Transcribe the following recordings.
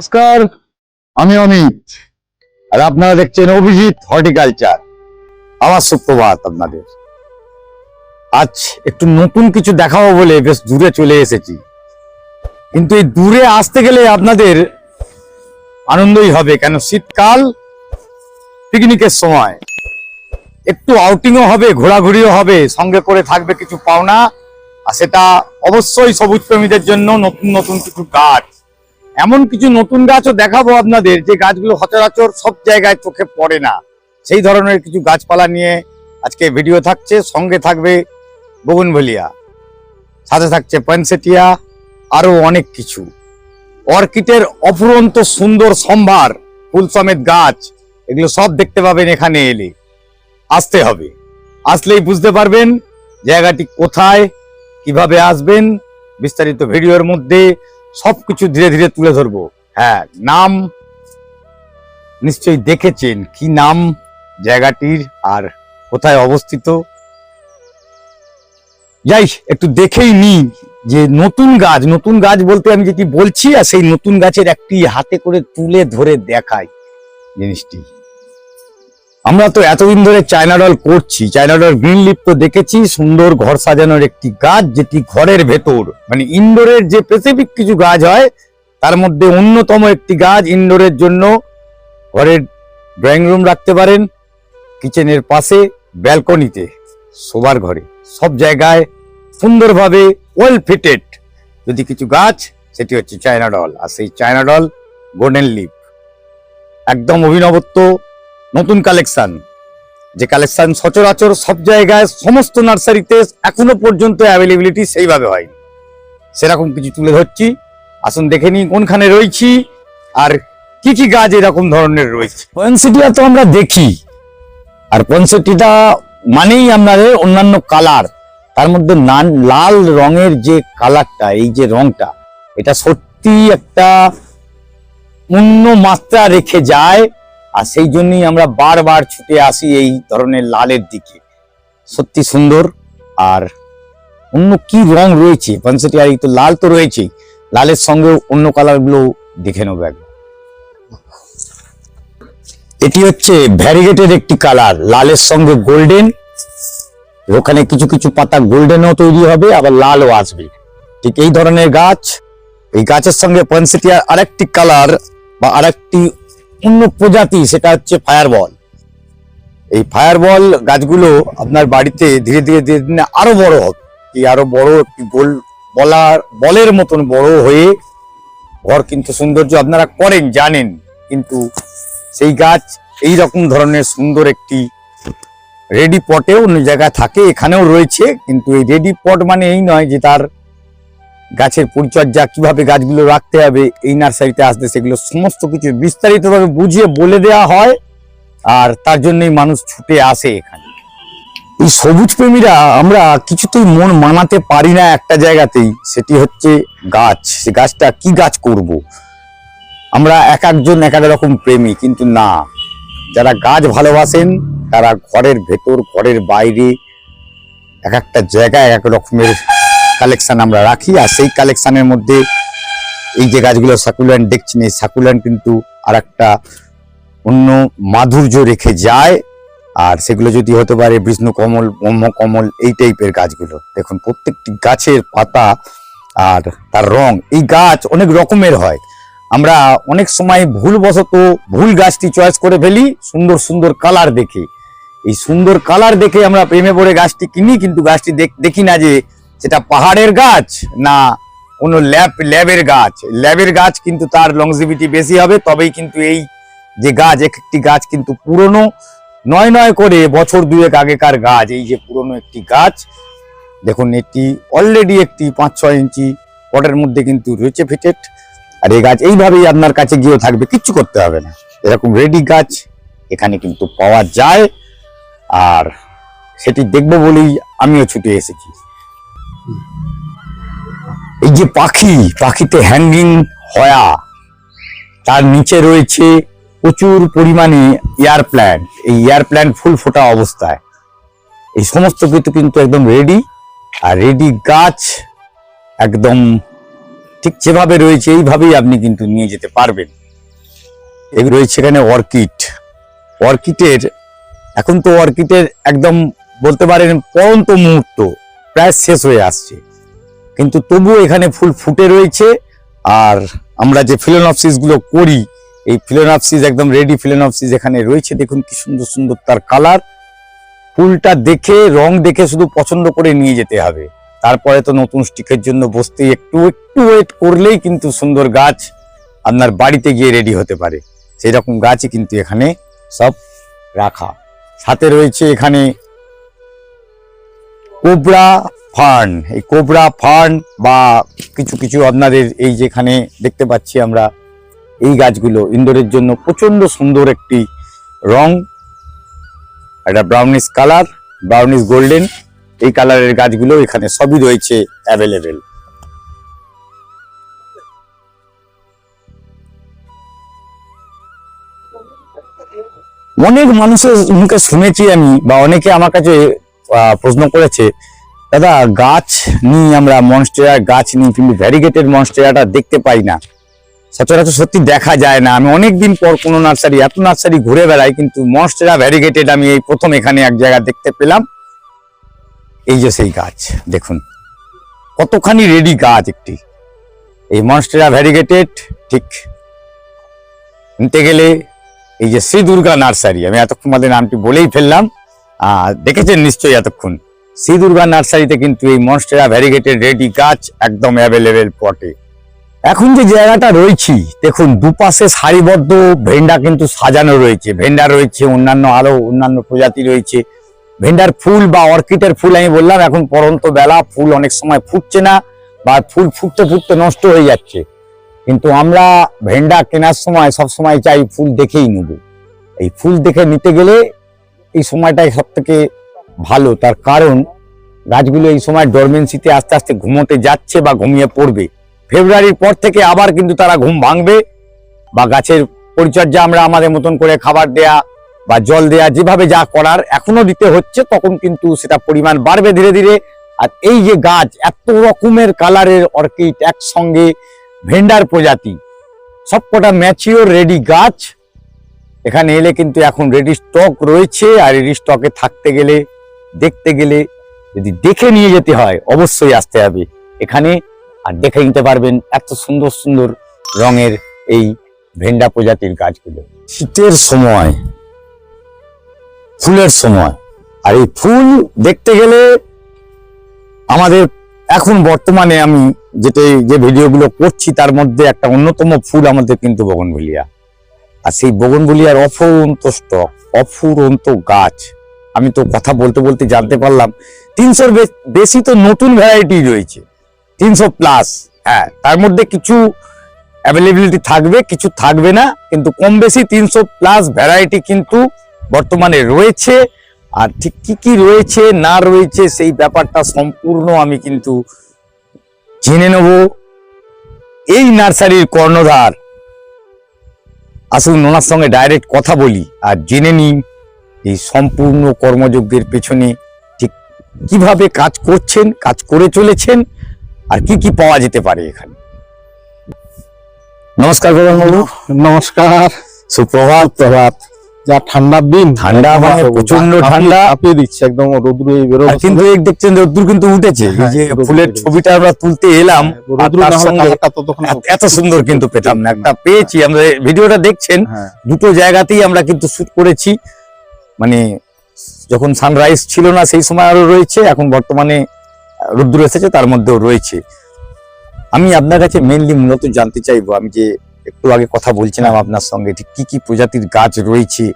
নমস্কার, আমি অমিত, আর আপনারা দেখছেন অভিজিৎ হর্টিকালচার। আমার সুপ্রভাত আপনাদের। আজ একটু নতুন কিছু দেখাবো বলে বেশ দূরে চলে এসেছি। কিন্তু এই দূরে আসতে গেলে আপনাদের আনন্দই হবে, কেন শীতকাল পিকনিকের সময়। একটু আউটিংও হবে, ঘোরাঘুরিও হবে, সঙ্গে করে থাকবে কিছু পাওনা, আর সেটা অবশ্যই সবুজ প্রেমীদের জন্য নতুন নতুন কিছু গাছ। এমন কিছু নতুন গাছও দেখাবো আপনাদের, যে গাছগুলো সচরাচর সব জায়গায় চোখে পড়ে না। সেই ধরনের কিছু গাছপালা নিয়ে আজকে ভিডিও থাকছে, সঙ্গে থাকবে বগুনভলিয়া সাথে থাকছে পয়েন্সেটিয়া আরও অনেক কিছু। অর্কিডের অফুরন্ত সুন্দর সম্ভার, ফুল সমেত গাছ, এগুলো সব দেখতে পাবেন এখানে এলে। আসতে হবে। আসলেই বুঝতে পারবেন জায়গাটি কোথায়, কীভাবে আসবেন, বিস্তারিত ভিডিওর মধ্যে সবকিছু ধীরে ধীরে তুলে ধরবো। হ্যাঁ নাম নিশ্চয়ই দেখেছেন কি নাম জায়গাটির আর কোথায় অবস্থিত? যাই, একটু দেখেই নি যে নতুন গাছ নতুন গাছ বলতে আমি যেটি বলছি আর সেই নতুন গাছের একটি হাতে করে তুলে ধরে দেখাই জিনিসটি। আমরা তো এতদিন ধরে চায়না ডল করছি। চায়না ডল গ্রিন লিপ তো দেখেছি, সুন্দর ঘর সাজানোর একটি গাছ, যেটি ঘরের ভেতর মানে ইনডোরের যে স্পেসিফিক কিছু গাছ হয়, তার মধ্যে অন্যতম একটি গাছ ইনডোরের জন্য ঘরের ড্রয়িং রুম রাখতে পারেন কিচেনের পাশে ব্যালকনিতে শোবার ঘরে। সব জায়গায় সুন্দরভাবে ওয়েল ফিটেড যদি কিছু গাছ, সেটি হচ্ছে চায়না ডল আর সেই চায়না ডল গোল্ডেন লিপ একদম অভিনবত্ব নতুন কালেকশন যে কালেকশন সচরাচর সব জায়গায় সমস্ত নার্সারিতে এখনও পর্যন্ত অ্যাভেলেবিলিটি সেইভাবে হয় সেরকম কিছু তুলে ধরছি। আসুন দেখে নিই কোনখানে রয়েছি আর কি কি গাছ এরকম ধরনের রয়েছে। পয়েন্সিটিয়া তো আমরা দেখি। আর পয়েন্সিটিটা মানেই আমাদের অন্যান্য কালার তার মধ্যে নান- লাল রঙের যে কালারটা এই যে রংটা এটা সত্যি একটা অন্য মাত্রা রেখে যায়। আর সেই জন্যই আমরা বারবার ছুটে আসি এই ধরনের লালের দিকে। সত্যি সুন্দর আর অন্য কি রং রয়েছে? পানসেটি তো লাল তো রয়েছেই। লালের সঙ্গে অন্য কালারগুলো দেখে নেব একবার। এটি হচ্ছে ভ্যারিগেটের একটি কালার। লালের সঙ্গে গোল্ডেন, ওখানে কিছু কিছু পাতা গোল্ডেনও তৈরি হবে, আবার লালও আসবে। ঠিক এই ধরনের গাছ। এই গাছের সঙ্গে পয়েন্সেটিয়ার আরেকটি কালার বা আরেকটি অন্য প্রজাতি, সেটা হচ্ছে ফায়ারবল এই ফায়ারবল গাছগুলো আপনার বাড়িতে ধীরে ধীরে ধীরে ধীরে আরও বড় হবে। এই আরও বড় একটি গোল বলার, বলের মতন বড় হয়ে ঘর কিন্তু সৌন্দর্য আপনারা করেন, জানেন। কিন্তু সেই গাছ এই রকম ধরনের সুন্দর একটি রেডি পটেও অন্য জায়গায় থাকে, এখানেও রয়েছে। কিন্তু এই রেডি পট মানে এই নয় যে তার গাছের পরিচর্যা, কীভাবে গাছগুলো রাখতে হবে, এই নার্সারিতে আসতে সেগুলো সমস্ত কিছু বিস্তারিতভাবে বুঝিয়ে বলে দেওয়া হয়, আর তার জন্যই মানুষ ছুটে আসে এখানে। এই সবুজ প্রেমীরা, আমরা কিছুতেই মন মানাতে পারি না একটা জায়গাতেই, সেটি হচ্ছে গাছ। সে গাছটা কি গাছ করব। আমরা এক একজন এক এক রকম প্রেমী, কিন্তু না। যারা গাছ ভালোবাসেন, তারা ঘরের ভেতর, ঘরের বাইরে, এক একটা জায়গায় এক এক রকমের কালেকশন আমরা রাখি, আর সেই কালেকশানের মধ্যে এই যে গাছগুলো সাকুল্যান্ড দেখছেন, এই সাকুল্যান্ড কিন্তু আর একটা অন্য মাধুর্য রেখে যায়। আর সেগুলো যদি হতে পারে বিষ্ণু কমল ব্রহ্ম কমল এই টাইপের গাছগুলো। দেখুন, প্রত্যেকটি গাছের পাতা আর তার রং, এই গাছ অনেক রকমের হয়। আমরা অনেক সময় ভুলবশত ভুল গাছটি চয়েস করে ফেলি, সুন্দর সুন্দর কালার দেখে। এই সুন্দর কালার দেখে আমরা প্রেমে পড়ে গাছটি কিনি, কিন্তু গাছটি দেখ- দেখি না যে সেটা পাহাড়ের গাছ না কোনো ল্যাব, ল্যাবের গাছ? ল্যাবের গাছ কিন্তু তার লংজিভিটি বেশি হবে, তবেই কিন্তু এই যে গাছ এক একটি গাছ কিন্তু পুরনো নয় নয় করে বছর দুয়েক আগেকার গাছ, এই যে পুরনো একটি গাছ। দেখুন, এটি অলরেডি একটি পাঁচ ছয় ইঞ্চি পটের মধ্যে কিন্তু রয়েছে ফিটেড আর এই গাছ এইভাবেই আপনার কাছে গিয়েও থাকবে, কিচ্ছু করতে হবে না। এরকম রেডি গাছ এখানে কিন্তু পাওয়া যায়। আর সেটি দেখব বলেই আমিও ছুটে এসেছি। এই যে পাখি, পাখিতে হ্যাঙ্গিং হয়া, তার নিচে রয়েছে প্রচুর পরিমাণে এয়ার প্ল্যান্ট এই এয়ার প্ল্যান্ট ফুল ফোটা অবস্থায়। এই সমস্ত কিছু কিন্তু একদম রেডি আর রেডি গাছ একদম ঠিক যেভাবে রয়েছে, এইভাবেই আপনি কিন্তু নিয়ে যেতে পারবেন। এই রয়েছে এখানে অর্কিড অর্কিডের এখন তো অর্কিডের একদম বলতে পারেন পরন্ত মুহূর্ত, প্রায় শেষ হয়ে আসছে। কিন্তু তবুও এখানে ফুল ফুটে রয়েছে। আর আমরা যে ফিলোনপসিসগুলো করি, এই ফিলোনপসিস একদম রেডি ফিলোনপসিস এখানে রয়েছে। দেখুন কি সুন্দর সুন্দর তার কালার ফুলটা দেখে, রং দেখে শুধু পছন্দ করে নিয়ে যেতে হবে। তারপরে তো নতুন স্টিকের জন্য বসতে একটু একটু ওয়েট করলেই কিন্তু সুন্দর গাছ আপনার বাড়িতে গিয়ে রেডি হতে পারে। সেই রকম গাছই কিন্তু এখানে সব রাখা। সাথে রয়েছে এখানে কোবরা ফার্ন, এই কোবরা ফার্ন বা কিছু কিছু আপনাদের এই যেখানে দেখতে পাচ্ছি আমরা, এই গাছগুলো ইন্দোরের জন্য প্রচণ্ড সুন্দর একটি রং। একটা ব্রাউনিশ কালার ব্রাউনিশ গোল্ডেন এই কালারের গাছগুলো এখানে সবই রয়েছে অ্যাভেলেবেল অনেক মানুষের মুখে শুনেছি আমি, বা অনেকে আমার কাছে প্রশ্ন করেছে দাদা, গাছ নিয়ে আমরা মনস্টেরা, গাছ নিয়ে কিন্তু ভ্যারিগেটেড মনস্টেরাটা দেখতে পাই না। সচরাচর সত্যি দেখা যায় না। আমি অনেকদিন পর কোনো নার্সারি, এত নার্সারি ঘুরে বেড়াই, কিন্তু মনস্টেরা ভ্যারিগেটেড আমি এই প্রথম এখানে এক জায়গায় দেখতে পেলাম। এই যে সেই গাছ, দেখুন। কতখানি রেডি গাছ একটি। এই মনস্টেরা ভ্যারিগেটেড ঠিক। নিতে গেলে এই যে শ্রী দুর্গা নার্সারি, আমি এতক্ষণ আমাদের নামটি বলেই ফেললাম। দেখেছেন নিশ্চয়ই এতক্ষণ। শ্রী দুর্গা নার্সারিতে কিন্তু এই মনস্টেরা ভ্যারিগেটেড রেডি গাছ একদম অ্যাভেলেবেল পটে এখন যে জায়গাটা রয়েছি, দেখুন দুপাশে সারিবদ্ধ ভেন্ডা কিন্তু সাজানো রয়েছে। ভেন্ডা রয়েছে, অন্যান্য আরও অন্যান্য প্রজাতি রয়েছে। ভেন্ডার ফুল বা অর্কিডের ফুল আমি বললাম, এখন পরন্ত বেলা ফুল অনেক সময় ফুটছে না বা ফুল ফুটতে ফুটতে নষ্ট হয়ে যাচ্ছে। কিন্তু আমরা ভেন্ডা কেনার সময়, সব সময় চাই ফুল দেখেই নেব। এই ফুল দেখে নিতে গেলে এই সময়টাই সব থেকে ভালো, তার কারণ গাছগুলো এই সময় ডরমেন্সিতে আস্তে আস্তে ঘুমোতে যাচ্ছে বা ঘুমিয়ে পড়বে। ফেব্রুয়ারির পর থেকে আবার কিন্তু তারা ঘুম ভাঙবে বা গাছের পরিচর্যা আমরা আমাদের মতন করে খাবার দেয়া বা জল দেয়া যেভাবে যা করার এখনও দিতে হচ্ছে, তখন কিন্তু সেটা পরিমাণ বাড়বে ধীরে ধীরে। আর এই যে গাছ, এত রকমের কালারের অর্কিড একসঙ্গে ভেন্ডার প্রজাতি, সবকটা ম্যাচিওর রেডি গাছ। এখানে এলে কিন্তু এখন রেডি স্টক রয়েছে, আর রেডি স্টকে থাকতে গেলে দেখতে গেলে যদি দেখে নিয়ে যেতে হয়, অবশ্যই আসতে হবে এখানে। আর দেখে নিতে পারবেন এত সুন্দর সুন্দর রঙের এই ভেন্ডা প্রজাতির গাছগুলো। শীতের সময়, ফুলের সময়। আর এই ফুল দেখতে গেলে আমাদের এখন বর্তমানে আমি যেটা যে ভিডিওগুলো করছি, তার মধ্যে একটা অন্যতম ফুল আমাদের কিন্তু বগনভুলিয়া। আর সেই বগনভুলিয়ার অফুরন্ত স্টক অফুরন্ত গাছ। আমি তো কথা বলতে বলতে জানতে পারলাম, তিনশোর বেশি তো নতুন ভ্যারাইটি রয়েছে। তিনশো প্লাস হ্যাঁ তার মধ্যে কিছু অ্যাভেলেবিলিটি থাকবে, কিছু থাকবে না, কিন্তু কম বেশি তিনশো প্লাস ভ্যারাইটি কিন্তু বর্তমানে রয়েছে। আর ঠিক কি কি রয়েছে, না রয়েছে, সেই ব্যাপারটা সম্পূর্ণ আমি কিন্তু জেনে নেব। এই নার্সারির কর্ণধার, আসুন ওনার সঙ্গে ডাইরেক্ট কথা বলি, আর জেনে নিই। এই সম্পূর্ণ কর্মযজ্ঞের পেছনে ঠিক কীভাবে কাজ করছেন কাজ করে চলেছেন আর কি কি পাওয়া যেতে পারে এখানে? নমস্কার বাবু। নমস্কার। সুপ্রভাত প্রভাত। যা ঠান্ডার দিন। ঠান্ডা মানে প্রচণ্ড ঠান্ডা। কাঁপিয়ে দিচ্ছে একদম রোদ্র এই বেরো কিন্তু এই দেখছেন রোদ্দুর কিন্তু উঠেছে। হ্যাঁ, যে ফুলের ছবিটা আমরা তুলতে এলাম সঙ্গে এত- এত সুন্দর কিন্তু পেতাম। না একটা পেয়েছি। আমরা ভিডিওটা দেখছেন হ্যাঁ। দুটো জায়গাতেই আমরা কিন্তু শুট করেছি। মানে যখন সানরাইজ ছিল না সেই সময় আরও রয়েছে এখন বর্তমানে রোদ্দুর এসেছে তার মধ্যেও রয়েছে। আমি আপনার কাছে মেনলি মূলত জানতে চাইব আমি যে একটু আগে কথা বলছিলাম আপনার সঙ্গে ঠিক কি কি প্রজাতির গাছ রয়েছে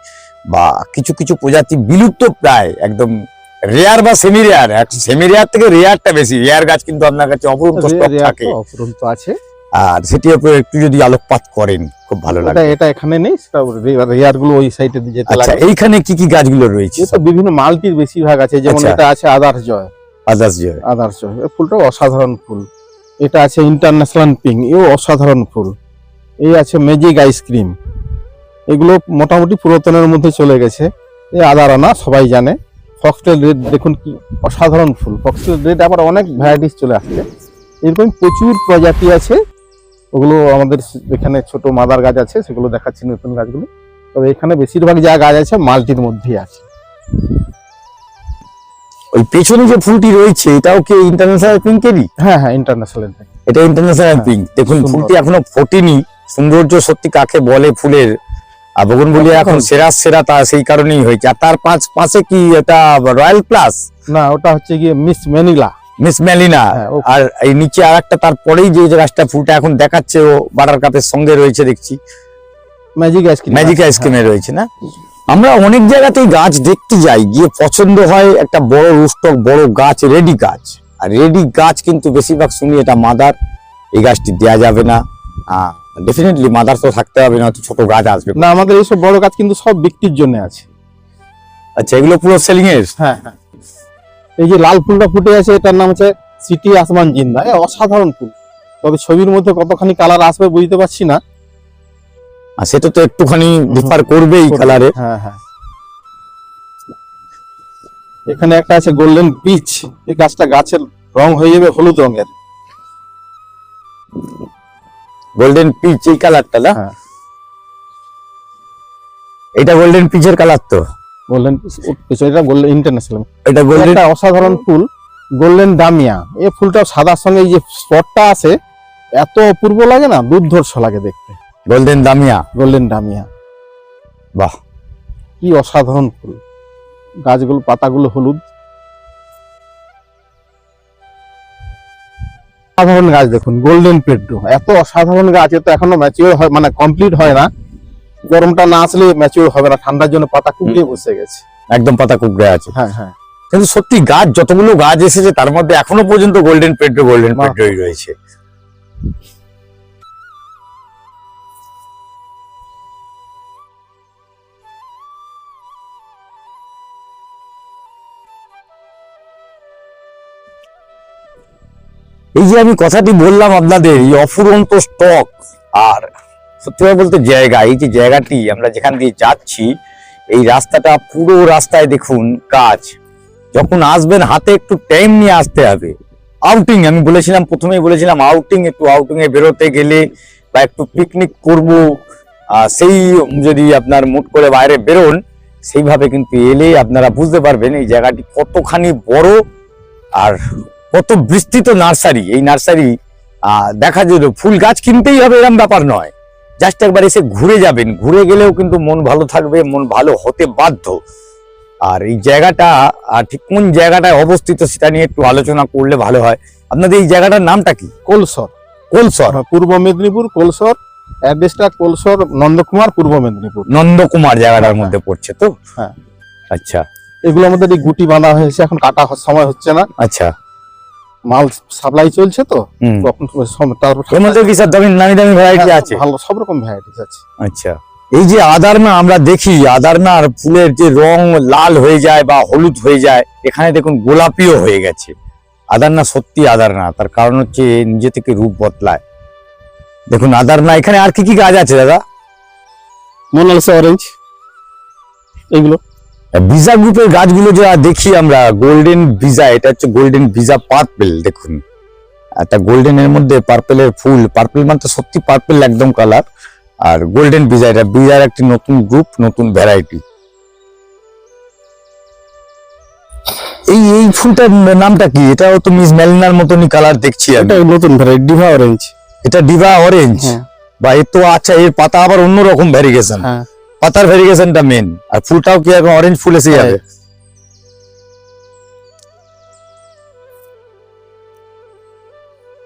বা কিছু কিছু প্রজাতি বিলুপ্ত প্রায় একদম রেয়ার বা সেমি রেয়ার সেমি রেয়ার থেকে রেয়ারটা বেশি। রেয়ার গাছ কিন্তু আপনার কাছে অপরন্ত থাকে। অফুরন্ত আছে। আর সেটির উপরে একটু যদি আলোকপাত করেন খুব ভালো লাগে এটা এখানে নেই সেটা রেয়ারগুলো ওই সাইডে যেতে আচ্ছা লাগে এইখানে কি কি গাছগুলো রয়েছে এটা বিভিন্ন মালটির বেশিরভাগ আছে যেমন আচ্ছা। এটা আছে others joy others joy others joy এই ফুলটাও অসাধারণ ফুল। এটা আছে ইন্টারন্যাশনাল পিং এও অসাধারণ ফুল। এই আছে ম্যাজিক আইসক্রিম এগুলো মোটামুটি পুরাতনের মধ্যে চলে গেছে। এই আদারানা সবাই জানে। ফক্সটেল রেড দেখুন কি অসাধারণ ফুল। ফক্সটেল রেড আবার অনেক ভ্যারাইটিস চলে আসছে। এরকম প্রচুর প্রজাতি আছে। ওগুলো আমাদের এখানে ছোট মাদার গাছ আছে সেগুলো দেখাচ্ছি নতুন গাছগুলো। তবে এখানে বেশিরভাগ যা গাছ আছে মাল্টির মধ্যেই আছে। ওই পেছনে যে ফুলটি রয়েছে এটাও কি ইন্টারন্যাশনাল পিঙ্কেরই হ্যাঁ হ্যাঁ ইন্টারন্যাশনাল এটা ইন্টারন্যাশনাল পিঙ্ক দেখুন ফুলটি এখনও ফোটেনি। সৌন্দর্য সত্যি কাকে বলে ফুলের? আর বগুন বলি এখন সেরা সেরা তা সেই কারণেই হয়েছে। আর তার পাঁচ পাশে কি এটা রয়্যাল প্লাস না ওটা হচ্ছে গিয়ে মিস ম্যানিলা মিস ম্যালিনা হ্যাঁ, আর এই নিচে আর একটা তারপরেই যে গাছটা ফুলটা এখন দেখাচ্ছে ও বাটার কাপের সঙ্গে রয়েছে দেখছি। ম্যাজিক আইসক্রিম ম্যাজিক আইসক্রিমে রয়েছে না? আমরা অনেক জায়গাতেই গাছ দেখতে যাই গিয়ে পছন্দ হয় একটা বড় রুস্টক বড় গাছ রেডি গাছ। আর রেডি গাছ কিন্তু বেশিরভাগ শুনি এটা মাদার এই গাছটি দেয়া যাবে না। ডেফিনেটলি মাদার তো থাকতে হবে না ছোট গাছ আসবে। না আমাদের এইসব বড় গাছ কিন্তু সব বিক্রির জন্য আছে। আচ্ছা এগুলো পুরো সেলিং এর? হ্যাঁ হ্যাঁ। এই যে লাল ফুলটা ফুটে আছে এটার নাম হচ্ছে সিটি আসমান জিন্দা। এ অসাধারণ ফুল। তবে ছবির মধ্যে কতখানি কালার আসবে বুঝতে পারছি না। আর সেটা তো একটুখানি ডিফার করবেই কালারে হ্যাঁ হ্যাঁ। এখানে একটা আছে গোল্ডেন পিচ এই গাছটা গাছের রং হয়ে যাবে হলুদ রঙের। গোল্ডেন পিচ এই কালারটা না? হ্যাঁ। এটা গোল্ডেন পিচের কালার তো। গোল্ডেন এটা গোল্ডেন ইন্টারন্যাশনাল এটা গোল্ডেন অসাধারণ ফুল গোল্ডেন ডামিয়া এই ফুলটা সাদার সঙ্গে এই যে স্পটটা আছে এত অপূর্ব লাগে না দুর্ধর্ষ লাগে দেখতে। গোল্ডেন দামিয়া গোল্ডেন ডামিয়া বাহ। কি অসাধারণ ফুল। গাছগুলো পাতাগুলো হলুদ। সাধারণ গাছ দেখুন গোল্ডেন পেড্রো এত অসাধারণ গাছ এ তো এখনও ম্যাচিওর হয় মানে কমপ্লিট হয় না। গরমটা না আসলে ম্যাচিওর হবে না ঠান্ডার জন্য পাতা কুকড়িয়ে বসে গেছে। একদম পাতা কুকড়ে আছে। হ্যাঁ হ্যাঁ। কিন্তু সত্যি গাছ যতগুলো গাছ এসেছে তার মধ্যে এখনও পর্যন্ত গোল্ডেন পেড্রো গোল্ডেন বাহ। পেড্রোই রয়েছে। এই যে আমি কথাটি বললাম আপনাদের এই অফুরন্ত স্টক আর সত্যি বলতে জায়গা, এই যে জায়গাটি আমরা যেখান দিয়ে যাচ্ছি, এই রাস্তাটা পুরো রাস্তায় দেখুন কাজ। যখন আসবেন, হাতে একটু টাইম নিয়ে আসতে হবে। আউটিং আমি বলেছিলাম, প্রথমেই বলেছিলাম আউটিং একটু আউটিং এ বেরোতে গেলে বা একটু পিকনিক করব সেই যদি আপনার মুড করে বাইরে বেরোন, সেইভাবে কিন্তু এলে আপনারা বুঝতে পারবেন এই জায়গাটি কতখানি বড় আর কত বিস্তৃত নার্সারি। এই নার্সারি দেখা যেত, ফুল গাছ কিনতেই হবে এরকম ব্যাপার নয়। জাস্ট একবার এসে ঘুরে যাবেন। ঘুরে গেলেও কিন্তু মন ভালো থাকবে মন ভালো হতে বাধ্য। আর এই জায়গাটা আর ঠিক কোন জায়গাটায় অবস্থিত সেটা নিয়ে একটু আলোচনা করলে ভালো হয়। আপনাদের এই জায়গাটার নামটা কি? কোলসর। কোলসর। পূর্ব মেদিনীপুর কোলসর অ্যাড্রেসটা কোলসর নন্দকুমার পূর্ব মেদিনীপুর। নন্দকুমার জায়গাটার হ্যাঁ। মধ্যে পড়ছে তো? হ্যাঁ। আচ্ছা। এগুলো আমাদের এই গুটি বাঁধা হয়েছে এখন কাটা সময় হচ্ছে না। আচ্ছা। মাল সাপ্লাই চলছে তো তখন তারপর নামি দামি ভ্যারাইটি আছে? ভালো সব রকম ভ্যারাইটিস আছে। আচ্ছা। এই যে আদারনা আমরা দেখি আদারনার ফুলের যে রং লাল হয়ে যায় বা হলুদ হয়ে যায় এখানে দেখুন গোলাপিও হয়ে গেছে। আদারনা সত্যি আদারনা তার কারণ হচ্ছে নিজে থেকে রূপ বদলায়। দেখুন আদারনা এখানে আর কি কি গাছ আছে দাদা? মোনালিসা অরেঞ্জ এগুলো। ভিজা গ্রুপের গাছগুলো যা দেখি আমরা গোল্ডেন ভিজা এটা হচ্ছে গোল্ডেন ভিজা পার্পেল দেখুন। একটা গোল্ডেন এর মধ্যে পার্পেলের ফুল পার্পেল মানে তো সত্যি পার্পেল একদম কালার আর গোল্ডেন ভিজা এটা ভিজার একটি নতুন গ্রুপ নতুন ভ্যারাইটি এই এই ফুলটার নামটা কি? এটাও তো মিস মেলিনার মতনই কালার দেখছি এটা নতুন ভ্যারাইটি ডিভা অরেঞ্জ এটা ডিভা অরেঞ্জ বা এর তো আচ্ছা এর পাতা আবার অন্যরকম ভ্যারিগেশন হ্যাঁ। পাতার ভ্যারিগেশনটা মেন আর ফুলটাও কি এখন অরেঞ্জ ফুল এসে যাবে?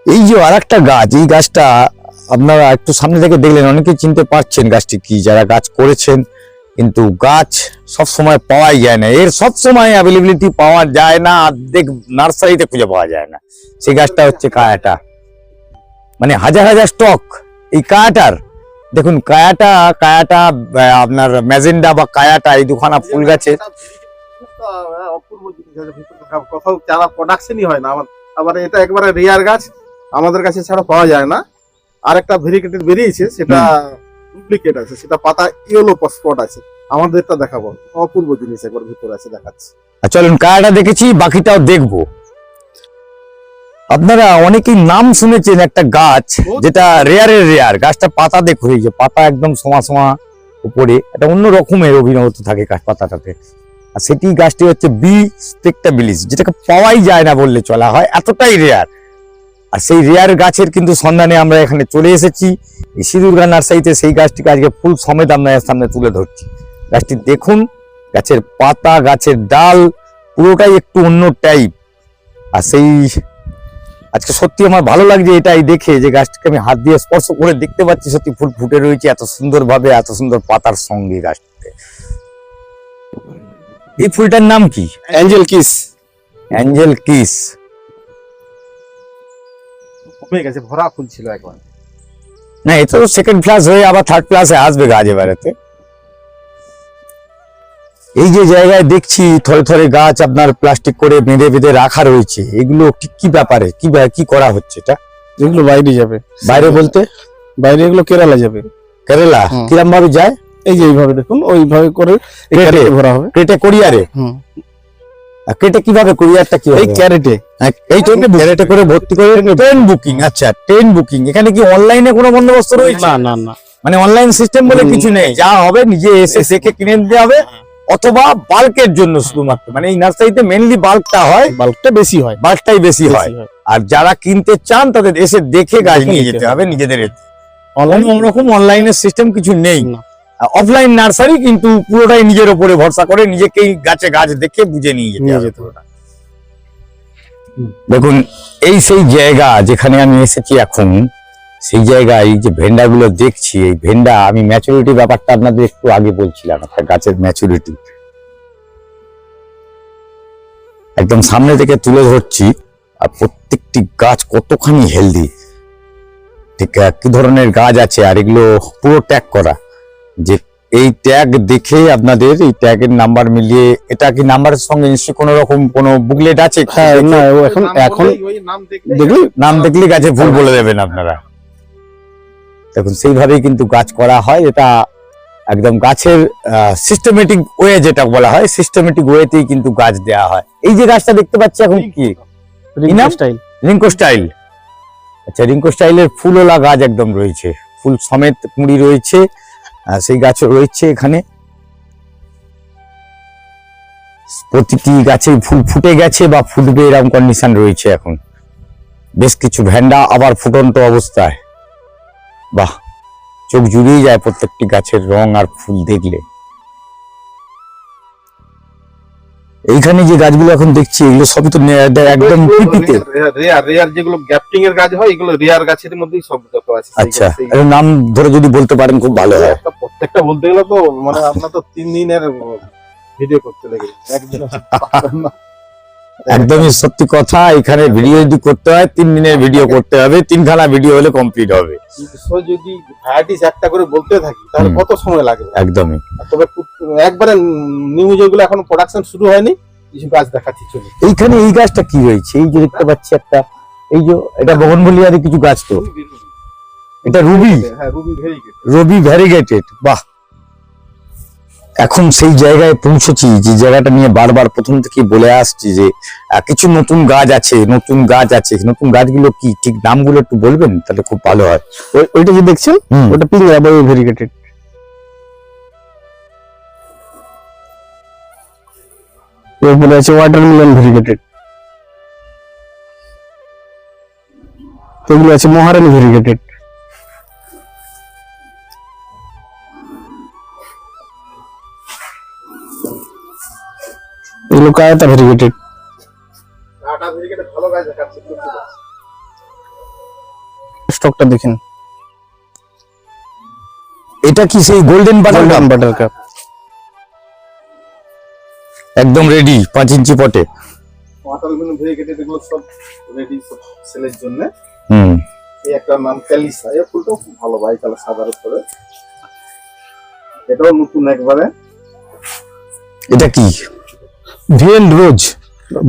এই যে আরেকটা গাছ, এই গাছটা আপনারা একটু সামনে থেকে দেখলেন অনেকে চিনতে পারছেন গাছটি কি, যারা গাছ করেছেন, কিন্তু গাছ সব সময় পাওয়াই যায় না। এর সব সময় অ্যাভেলেবিলিটি পাওয়া যায় না, অর্ধেক নার্সারিতে খুঁজে পাওয়া যায় না। সেই গাছটা হচ্ছে কায়াটা। মানে হাজার হাজার স্টক এই কায়াটার। দেখুন কায়াটা কায়াটা আপনার ম্যাজেন্ডা বা কায়াটা এই দুখানা ফুল গাছে। অপূর্ব কোথাও চারা প্রোডাকশনই হয় না আমার আবার এটা একবারে রেয়ার গাছ আমাদের কাছে ছাড়া পাওয়া যায় না। আর একটা ভেরিকেটেড বেরিয়েছে সেটা ডুপ্লিকেট আছে সেটা পাতা ইয়েলো স্পট আছে। আমাদেরটা দেখাবো অপূর্ব জিনিস একবার ভিতরে আছে দেখাচ্ছি। আর চলুন কায়াটা দেখেছি বাকিটাও দেখব। আপনারা অনেকেই নাম শুনেছেন একটা গাছ যেটা রেয়ারের রেয়ার গাছটা পাতা দেখুন এই যে পাতা একদম সোমা সোমা উপরে এটা অন্য রকমের অভিনবত থাকে গাছ পাতাটাতে। আর সেটি গাছটি হচ্ছে বি স্পেক্টাবিলিস যেটাকে পাওয়াই যায় না বললে চলা হয় এতটাই রেয়ার আর সেই রেয়ার গাছের কিন্তু সন্ধানে আমরা এখানে চলে এসেছি। সিঁদুরগা নার্সারিতে সেই গাছটিকে আজকে ফুল সমেত আপনার সামনে তুলে ধরছি। গাছটি দেখুন গাছের পাতা গাছের ডাল পুরোটাই একটু অন্য টাইপ আর সেই আজকে সত্যি আমার ভালো লাগছে এটাই দেখে যে গাছটাকে আমি হাত দিয়ে স্পর্শ করে দেখতে পাচ্ছি সত্যি ফুল ফুটে রয়েছে এত সুন্দরভাবে এত সুন্দর পাতার সঙ্গে গাছটাতে। এই ফুলটার নাম কি? অ্যাঞ্জেল কিস অ্যাঞ্জেল কিস গেছে ভরা ফুল ছিল একবার। না এটা তো সেকেন্ড ক্লাস হয়ে আবার থার্ড ক্লাসে আসবে গাছ এবারেতে। এই যে জায়গায় দেখছি থরে থরে গাছ আপনার প্লাস্টিক করে বেঁধে বেঁধে রাখা রয়েছে এগুলো ঠিক কি ব্যাপারে? কি ব্যা- কি করা হচ্ছে এটা? এগুলো বাইরে যাবে। বাইরে বলতে? বাইরে এগুলো কেরালা যাবে। কেরালা। কিরম ভাবে যায়? এই যে এইভাবে দেখুন ওইভাবে করে এই? ক্যারেটে ভরা হবে। ক্রেটে কোরিয়ারে? হুম। আর ক্রেটে কীভাবে কোরিয়ারটা কি এই ক্যারেটে। এই তো ক্যারেটে করে ভর্তি করে ট্রেন বুকিং আচ্ছা ট্রেন বুকিং এখানে কি অনলাইনে কোনো বন্দোবস্ত রয়েছে? না না না। মানে অনলাইন সিস্টেম বলে কিছু নেই। যা হবে নিজে এসে দেখে কিনে নিতে হবে। অথবা বাল্কের জন্য শুধুমাত্র। মানে এই নার্সারিতে মেনলি বাল্কটা হয় বাল্বটা বেশি হয়। বাল্কটাই বেশি হয়। আর যারা কিনতে চান তাদের এসে দেখে গাছ নিয়ে যেতে হবে। নিজেদের অনলাইন অনলাইনের সিস্টেম কিছু নেই। অফলাইন নার্সারি কিন্তু পুরোটাই নিজের উপরে ভরসা করে নিজেকেই গাছে গাছ দেখে বুঝে নিয়ে যেতে নিয়ে যেতে হবে। দেখুন এই সেই জায়গা যেখানে আমি এসেছি এখন সেই জায়গায় এই যে ভেন্ডাগুলো দেখছি এই ভেন্ডা আমি ম্যাচুরিটি ব্যাপারটা আপনাদের একটু আগে বলছিলাম একটা গাছের ম্যাচুরিটি একদম সামনে থেকে তুলে ধরছি আর প্রত্যেকটি গাছ কতখানি হেলদি ঠিক কি ধরনের গাছ আছে আর এগুলো পুরো ট্যাগ করা। যে এই ট্যাগ দেখে আপনাদের এই ট্যাগের নাম্বার মিলিয়ে এটা কি নাম্বারের সঙ্গে নিশ্চয়ই কোনো রকম কোনো বুকলেট আছে? হ্যাঁ এখন এখন দেখলে? নাম দেখলে গাছে ভুল বলে দেবেন আপনারা। দেখুন সেইভাবেই কিন্তু গাছ করা হয়। এটা একদম গাছের সিস্টেমেটিক ওয়ে যেটা বলা হয় সিস্টেমেটিক ওয়েতেই কিন্তু গাছ দেওয়া হয়। এই যে গাছটা দেখতে পাচ্ছি এখন কি? রিঙ্কো স্টাইল। আচ্ছা রিঙ্কো স্টাইলের ফুলওলা গাছ একদম রয়েছে। ফুল সমেত কুঁড়ি রয়েছে সেই গাছও রয়েছে এখানে। প্রতিটি গাছে ফুল ফুটে গেছে বা ফুটবে এরকম কন্ডিশন রয়েছে এখন। বেশ কিছু ভ্যান্ডা আবার ফুটন্ত অবস্থায়। বাহ চোখ জুড়িয়ে যায় প্রত্যেকটি গাছের রং আর ফুল দেখলে। এইখানে যে গাছগুলো এখন দেখছি এগুলো সবই তো একদম পিপিতে। রেয়ার রেয়ার যেগুলো গ্যাপটিং এর গাছ হয় এগুলো রেয়ার গাছের মধ্যেই সব যত আছে আচ্ছা এর নাম ধরে যদি বলতে পারেন খুব ভালো হয়। প্রত্যেকটা বলতে গেলে তো মানে আপনার তো তিন দিনের ভিডিও করতে লেগে। একদিন। একদমই সত্যি কথা এখানে ভিডিও যদি করতে হয় তিন দিনের ভিডিও করতে হবে তিনখানা ভিডিও হলে কমপ্লিট হবে। যদি ভ্যারাইটিস একটা করে বলতে থাকি তাহলে কত সময় লাগবে একদমই। তবে একবারে নিউ যেগুলো এখন প্রোডাকশন শুরু হয়নি কিছু গাছ দেখাচ্ছি চলি এইখানে এই গাছটা কি হয়েছে এই যে দেখতে পাচ্ছি একটা এই যে এটা বগনবলিয়ারে কিছু গাছ তো। এটা রুবি? হ্যাঁ Ruby very good Ruby variegated বাহ। এখন সেই জায়গায় পৌঁছেছি যে জায়গাটা নিয়ে বারবার প্রথম থেকে বলে আসছি যে কিছু নতুন গাছ আছে নতুন গাছ আছে নতুন গাছগুলো কি ঠিক নামগুলো একটু বলবেন? তাহলে খুব ভালো হয়। ওইটা যে দেখছেন? ওটা বাই ভেরিগেটেড। এরপরে আছে ওয়াটারমেলন ভেরিগেটেড। এগুলো আছে মহারানী ভেরিগেটেড। এগুলো কায়াতা ভেরিগেটেড স্টকটা দেখেন। এটা কি সেই golden butter golden butter cup একদম রেডি পাঁচ ইঞ্চি পটে। ভেরিগেটেড এগুলো সব রেডি সব সেলের জন্য। হুম। এই একটা নাম ক্যালিসা এই ফুলটাও খুব ভালো বাই কালার সাদার উপরে এটাও নতুন একবারে। এটা কি? ভিয়েন রোজ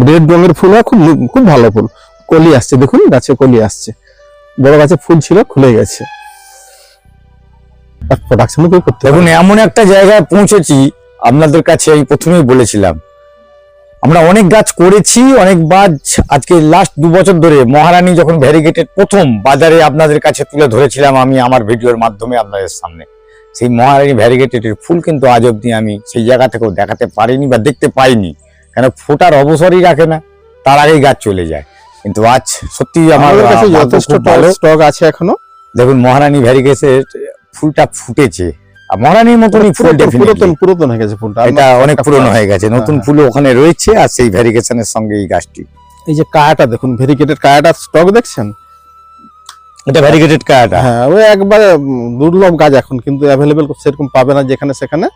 রেড রঙের ফুল হয় খুব খুব ভালো ফুল। কলি আসছে দেখুন গাছে কলি আসছে। বড় গাছে ফুল ছিল খুলে গেছে। প্রোডাকশন করতে দেখুন এমন একটা জায়গায় পৌঁছেছি আপনাদের কাছে আমি প্রথমেই বলেছিলাম। আমরা অনেক গাছ করেছি অনেক গাছ আজকে লাস্ট দু বছর ধরে মহারানী যখন ভ্যারিগেটেড প্রথম বাজারে আপনাদের কাছে তুলে ধরেছিলাম আমি আমার ভিডিওর মাধ্যমে আপনাদের সামনে সেই মহারানী ভ্যারিগেটেডের ফুল কিন্তু আজ অবধি আমি সেই জায়গা থেকেও দেখাতে পারিনি বা দেখতে পাইনি। কেন ফোটার অবসরই রাখে না তার আগেই গাছ চলে যায়। কিন্তু আজ সত্যি আমার কাছে যথেষ্ট স্টক আছে এখনও। দেখুন মহারানী ভ্যারিগেটেড ফুলটা ফুটেছে। মহারানীর মতনই ফুল পুরাতন পুরাতন হয়ে গেছে ফুলটা। এটা অনেক পুরনো হয়ে গেছে নতুন হ্যাঁ। ফুল ওখানে রয়েছে আর সেই ভ্যারিগেশনের সঙ্গে এই গাছটি। এই যে কায়াটা দেখুন ভেরিগেটেড কায়াটার স্টক দেখছেন? এটা ভ্যারিগেটেড কায়াটা। হ্যাঁ ওই একবারে দুর্লভ গাছ এখন কিন্তু অ্যাভেলেবেল সেরকম পাবে না যেখানে সেখানে।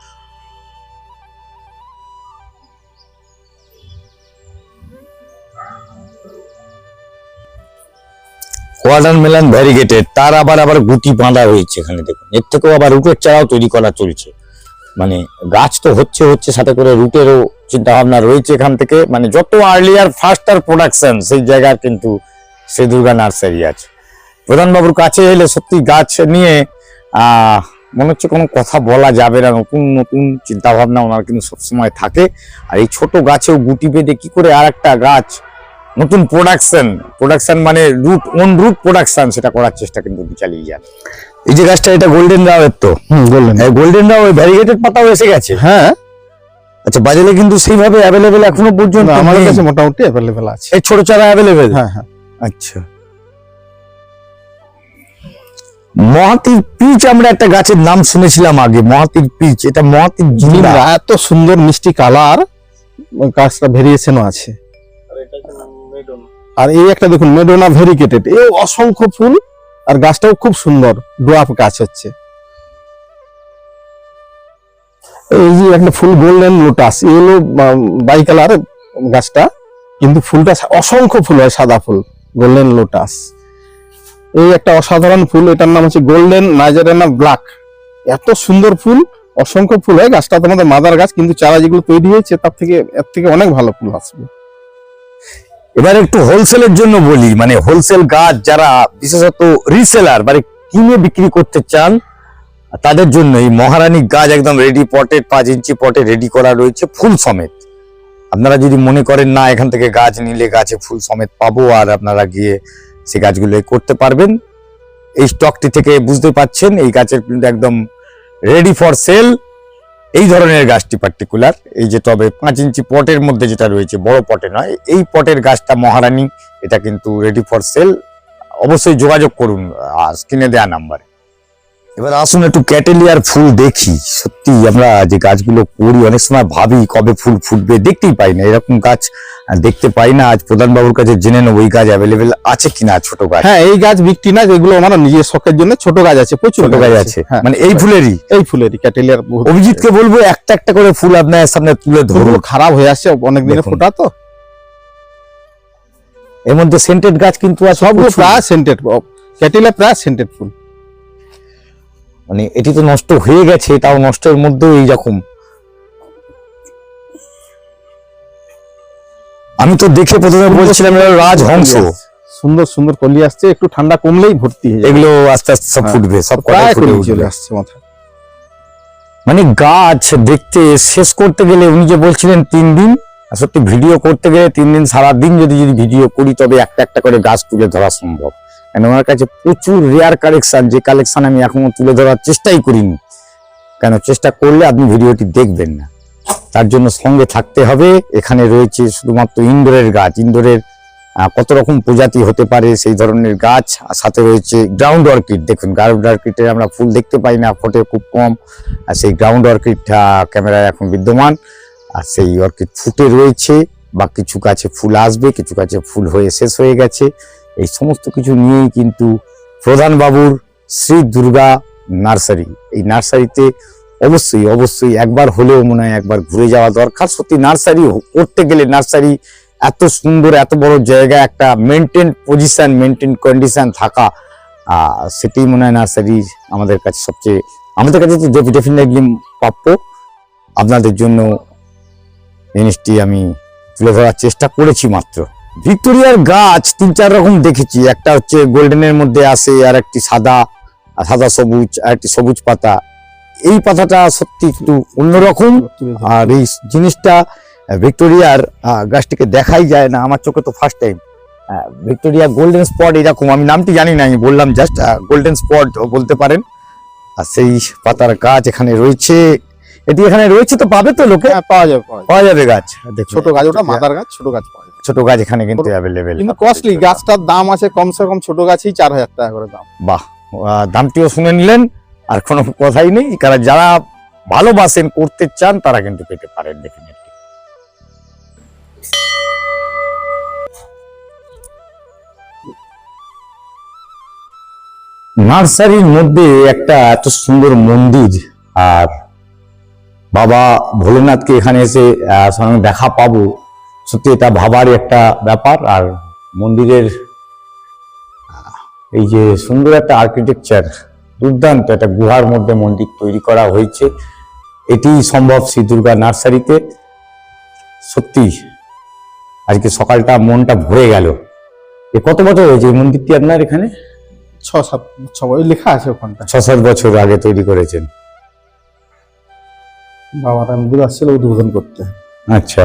ওয়াটারমেলন ভ্যারিগেটেড তার আবার আবার গুটি বাঁধা হয়েছে এখানে দেখুন। এর থেকেও আবার রুটের চারাও তৈরি করা চলছে। মানে গাছ তো হচ্ছে হচ্ছে, সাথে করে রুটেরও চিন্তা ভাবনা রয়েছে এখান থেকে। মানে যত আর্লিয়ার ফাস্টার প্রোডাকশন সেই জায়গার কিন্তু শ্রী দুর্গা নার্সারি আছে। প্রধানবাবুর কাছে এলে সত্যি গাছ নিয়ে মনে হচ্ছে কোনো কথা বলা যাবে না, নতুন নতুন চিন্তা ভাবনা ওনার কিন্তু সবসময় থাকে। আর এই ছোট গাছেও গুটি বেঁধে কি করে আর একটা গাছ নতুন প্রোডাকশন প্রোডাকশন মানে রুট অন রুট প্রোডাকশন সেটা করার চেষ্টা কিন্তু চালিয়ে যান। এই যে গাছটা এটা গোল্ডেন রাওয়ের তো? হুম বললেন গোল্ডেন রাও ভ্যারিগেটেড পাতাও এসে গেছে? হ্যাঁ। আচ্ছা বাজারে কিন্তু সেইভাবে অ্যাভেলেবেল এখনও পর্যন্ত আমাদের নেই। কাছে মোটামুটি অ্যাভেলেবেল আছে। এই ছোট চারা অ্যাভেলেবেল হ্যাঁ হ্যাঁ। আচ্ছা। মহাতির পিচ আমরা একটা গাছের নাম শুনেছিলাম আগে মহাতির পিচ এটা মহাতির নিমরা এত সুন্দর মিষ্টি কালার গাছটা ভেরিয়েশনও আছে। আর এই একটা দেখুন মেডোনা ভেরিকেটেড এই অসংখ্য ফুল, আর গাছটাও খুব সুন্দর ডোয়াপ গাছ হচ্ছে। এই যে একটা ফুল গোল্ডেন লোটাস এই হলো বাই কালার গাছটা, কিন্তু ফুলটা অসংখ্য ফুল হয় সাদা ফুল গোল্ডেন লোটাস এই একটা অসাধারণ ফুল, এটার নাম হচ্ছে গোল্ডেন নাইজেরিয়ানা ব্ল্যাক এত সুন্দর ফুল, অসংখ্য ফুল হয়, গাছটা তোমাদের মাদার গাছ, কিন্তু চারা যেগুলো তৈরি হয়েছে, তার থেকে, এর থেকে অনেক ভালো ফুল আসবে। এবার একটু হোলসেলের জন্য বলি মানে হোলসেল গাছ যারা বিশেষত রিসেলার মানে কিনে বিক্রি করতে চান, তাদের জন্য এই মহারানী গাছ একদম রেডি পটেড পাঁচ ইঞ্চি পটে রেডি করা রয়েছে ফুল সমেত। আপনারা যদি মনে করেন, না, এখান থেকে গাছ নিলে গাছে ফুল সমেত পাবো আর আপনারা গিয়ে সে গাছগুলো করতে পারবেন। এই স্টকটি থেকে বুঝতে পাচ্ছেন, এই গাছের কিন্তু একদম রেডি ফর সেল এই ধরনের গাছটি পার্টিকুলার এই যে তবে পাঁচ ইঞ্চি পটের মধ্যে যেটা রয়েছে, বড় পটে নয়, এই পটের গাছটা মহারানী, এটা কিন্তু রেডি ফর সেল অবশ্যই যোগাযোগ করুন স্ক্রিনে দেওয়া নাম্বারে এবার আসুন একটু ক্যাটেলিয়ার ফুল দেখি। সত্যি আমরা যে গাছগুলো করি অনেক সময় ভাবি কবে ফুল ফুটবে দেখতেই পাই না। এরকম গাছ দেখতে পাই না। আজ প্রধান বাবুর কাছে জেনে নেব ওই গাছ অ্যাভেলেবেল আছে কিনা ছোট গাছ। হ্যাঁ এই গাছ বিক্রি না যেগুলো আমার নিজের শখের জন্য ছোট গাছ আছে প্রচুর গাছ আছে। হ্যাঁ মানে এই ফুলেরই? এই ফুলেরই ক্যাটেলিয়ার অভিজিৎকে বলব একটা একটা করে ফুল আপনার সামনে তুলে ফুলগুলো খারাপ হয়ে আসছে অনেক দিনে ফোটা তো। এর মধ্যে সেন্টেড গাছ কিন্তু সবগুলো প্রায় সেন্টেড ক্যাটেলিয়া প্রায় সেন্টেড ফুল। মানে এটি তো নষ্ট হয়ে গেছে তাও নষ্টের মধ্যেও এইরকম আমি তো দেখে প্রথমে বলছিলাম রাজহংস। সুন্দর সুন্দর কলি আসছে একটু ঠান্ডা কমলেই ভর্তি হয়ে এগুলো আস্তে আস্তে সব হ্যাঁ। ফুটবে সব চলে আসছে মাথায়। মানে গাছ দেখতে শেষ করতে গেলে উনি যে বলছিলেন তিন দিন সত্যি ভিডিও করতে গেলে তিন দিন সারা দিন যদি যদি ভিডিও করি তবে একটা একটা করে গাছ তুলে ধরা সম্ভব। কেন আমার কাছে প্রচুর রেয়ার কালেকশন যে কালেকশন আমি এখনও তুলে ধরার চেষ্টাই করিনি। কেন? চেষ্টা করলে আপনি ভিডিওটি দেখবেন না। তার জন্য সঙ্গে থাকতে হবে। এখানে রয়েছে শুধুমাত্র ইনডোরের গাছ। ইনডোরের আহ, কত রকম প্রজাতি হতে পারে সেই ধরনের গাছ। আর সাথে রয়েছে গ্রাউন্ড অর্কিড দেখুন গ্রাউন্ড অর্কিডের আমরা ফুল দেখতে পাই না ফোটে খুব কম। আর সেই গ্রাউন্ড অর্কিডটা ক্যামেরায় এখন বিদ্যমান। আর সেই অর্কিড ফুটে রয়েছে। বা কিছু গাছে ফুল আসবে কিছু গাছে ফুল হয়ে শেষ হয়ে গেছে। এই সমস্ত কিছু নিয়েই কিন্তু প্রধান বাবুর শ্রী দুর্গা নার্সারি। এই নার্সারিতে অবশ্যই অবশ্যই একবার হলেও মনে হয় একবার ঘুরে যাওয়া দরকার। সত্যি নার্সারি করতে গেলে নার্সারি এত সুন্দর, এত বড় জায়গা, একটা মেনটেন পজিশন মেনটেন কন্ডিশন থাকা সেটাই মনে হয় নার্সারি আমাদের কাছে সবচেয়ে, আমাদের কাছে তো ডেফিনেটলি প্রাপ্য। আপনাদের জন্য জিনিসটি আমি তুলে ধরার চেষ্টা করেছি মাত্র। ভিক্টোরিয়ার গাছ তিন চার রকম দেখেছি। একটা হচ্ছে গোল্ডেনের মধ্যে আসে আর একটি সাদা আর সাদা সবুজ আর একটি সবুজ পাতা। এই পাতাটা সত্যি একটু অন্যরকম আর এই জিনিসটা ভিক্টোরিয়ার গাছটিকে দেখাই যায় না। আমার চোখে তো first time Victoria golden spot এরকম আমি নামটি জানি না আমি বললাম জাস্ট গোল্ডেন স্পট বলতে পারেন। আর সেই পাতার গাছ এখানে রয়েছে। এটি এখানে রয়েছে তো পাবে তো লোকে? হ্যাঁ পাওয়া যাবে পাওয়া যাবে। গাছ। ছোট গাছ ওটা মাদার গাছ ছোট গাছ ছোট গাছ এখানে কিন্তু অ্যাভেলেবেল কিন্তু কস্টলি গাছটার দাম আছে কমসে কম ছোট গাছেই চার হাজার টাকা করে দাম। বাহ দামটিও শুনে নিলেন আর কোনো কথাই নেই কারণ যারা ভালোবাসেন করতে চান তারা কিন্তু পেতে পারেন ডেফিনেটলি নার্সারির মধ্যে একটা এত সুন্দর মন্দির আর বাবা ভোলেনাথকে এখানে এসে সঙ্গে দেখা পাবো। সত্যি এটা ভাবারই একটা ব্যাপার আর মন্দিরের এই যে সুন্দর একটা আর্কিটেকচার দুর্দান্ত একটা গুহার মধ্যে মন্দির তৈরি করা হয়েছে। এটি সম্ভব শ্রী দুর্গা নার্সারিতে। সত্যি আজকে সকালটা মনটা ভরে গেল। এ কত বছর হয়েছে এই মন্দিরটি আপনার এখানে? ছ সাত ছ ওই লেখা আছে ওখানটা। ছ সাত বছর আগে তৈরি করেছেন। বাবা রামদুর আসছিল উদ্বোধন করতে। আচ্ছা।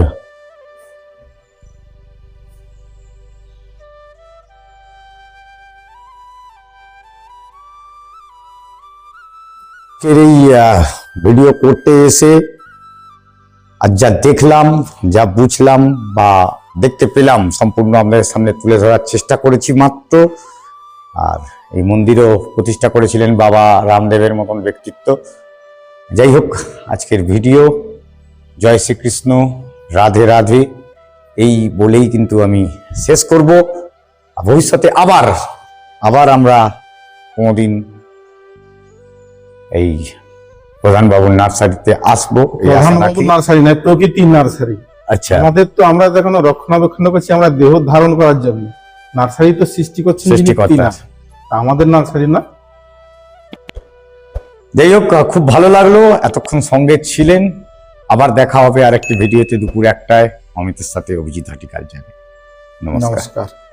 আজকের এই ভিডিও করতে এসে আর যা দেখলাম, যা বুঝলাম বা দেখতে পেলাম সম্পূর্ণ আমাদের সামনে তুলে ধরার চেষ্টা করেছি মাত্র। আর এই মন্দিরও প্রতিষ্ঠা করেছিলেন বাবা রামদেবের মতন ব্যক্তিত্ব। যাই হোক, আজকের ভিডিও জয় শ্রীকৃষ্ণ, রাধে রাধে, এই বলেই কিন্তু আমি শেষ করব। ভবিষ্যতে আবার আবার আমরা কোনোদিন এই প্রধান বাবুর নার্সারিতে আসব। নার্সারি নয় প্রকৃতির নার্সারি। আচ্ছা। আমাদের তো আমরা তো এখনও রক্ষণাবেক্ষণ করছি আমরা দেহ ধারণ করার জন্য। নার্সারি তো সৃষ্টি সৃষ্টিকর্তা আমাদের নার্সারি না। যাই হোক খুব ভালো লাগল এতক্ষণ সঙ্গে ছিলেন। আবার দেখা হবে আরেকটি ভিডিওতে দুপুর একটায়। অমিতের সাথে অভিজিৎ হাটিকাল যাবে নমস্কার। নমস্কার।